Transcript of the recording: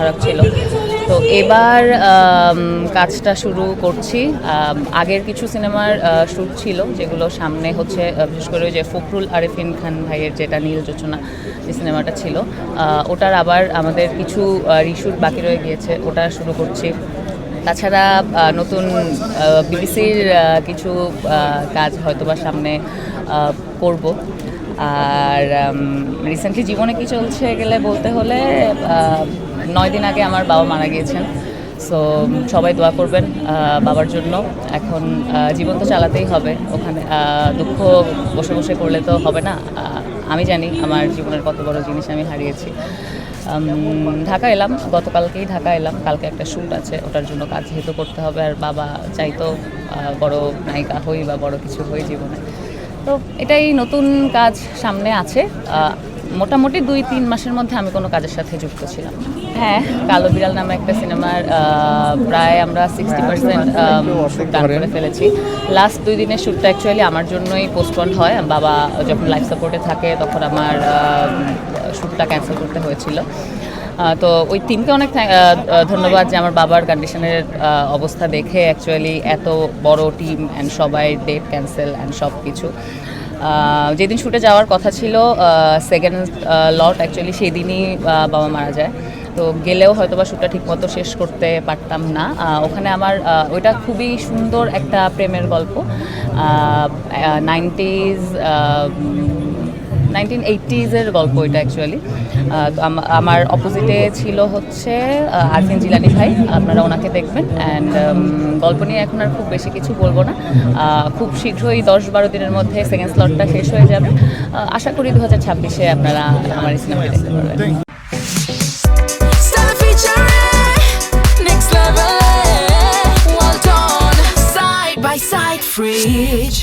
খারাপ ছিল। তো এবার কাজটা শুরু করছি। আগের কিছু সিনেমার শ্যুট ছিল, যেগুলো সামনে হচ্ছে বিশেষ করে যে ফখরুল আরেফিন খান ভাইয়ের যেটা নীল যোচনা, যে সিনেমাটা ছিল ওটার আবার আমাদের কিছু রিশুট বাকি রয়ে গিয়েছে, ওটা শুরু করছি। তাছাড়া নতুন বিবিসির কিছু কাজ হয়তোবা সামনে করব। আর রিসেন্টলি জীবনে কি চলছে গেলে বলতে হলে নয় দিন আগে আমার বাবা মারা গিয়েছেন। সো সবাই দোয়া করবেন বাবার জন্য। এখন জীবন তো চালাতেই হবে। ওখানে দুঃখ বসে বসে করলে তো হবে না। আমি জানি আমার জীবনের কত বড় জিনিস আমি হারিয়েছি। ঢাকা এলাম, গতকালকেই ঢাকা এলাম। কালকে একটা শ্যুট আছে, ওটার জন্য কাজ যেহেতু করতে হবে, আর বাবা চাইতো বড় নায়িকা হই বা বড় কিছু হই জীবনে। তো, এটাই নতুন কাজ সামনে আছে। মোটামুটি দুই তিন মাসের মধ্যে আমি কোনো কাজের সাথে যুক্ত ছিলাম। হ্যাঁ কালো বিড়াল নামে একটা সিনেমার প্রায় আমরা সিক্সটি পার্সেন্ট গান করে ফেলেছি। লাস্ট দুই দিনের শ্যুটটা অ্যাকচুয়ালি আমার জন্যই পোস্টপন্ড হয়। বাবা যখন লাইফ সাপোর্টে থাকে তখন আমার শ্যুটটা ক্যান্সেল করতে হয়েছিল। তো ওই টিমকে অনেক ধন্যবাদ যে আমার বাবার কন্ডিশনের অবস্থা দেখে অ্যাকচুয়ালি এত বড় টিম অ্যান্ড সবাই ডেট ক্যান্সেল অ্যান্ড সব কিছু যেদিন শুটে যাওয়ার কথা ছিল সেকেন্ড লট অ্যাকচুয়ালি সেদিনই দিনই বাবা মারা যায়। তো গেলেও হয়তো বা শ্যুটটা ঠিকমতো শেষ করতে পারতাম না। ওখানে আমার ওইটা খুবই সুন্দর একটা প্রেমের গল্প। নাইনটিজ নাইনটিন এইটিজের গল্প এটা অ্যাকচুয়ালি আমার অপোজিটে ছিল হচ্ছে আরফিন জিলানি ভাই আপনারা ওনাকে দেখবেন। অ্যান্ড গল্প নিয়ে এখন আর খুব বেশি কিছু বলব না। খুব শীঘ্রই দশ বারো দিনের মধ্যে সেকেন্ড স্লটটা শেষ হয়ে যাবে। আশা করি দু হাজার ছাব্বিশে আপনারা আমার এই সিনেমাটি দেখতে পারবেন। Stella featuring next level. Well done, side by side, fridge.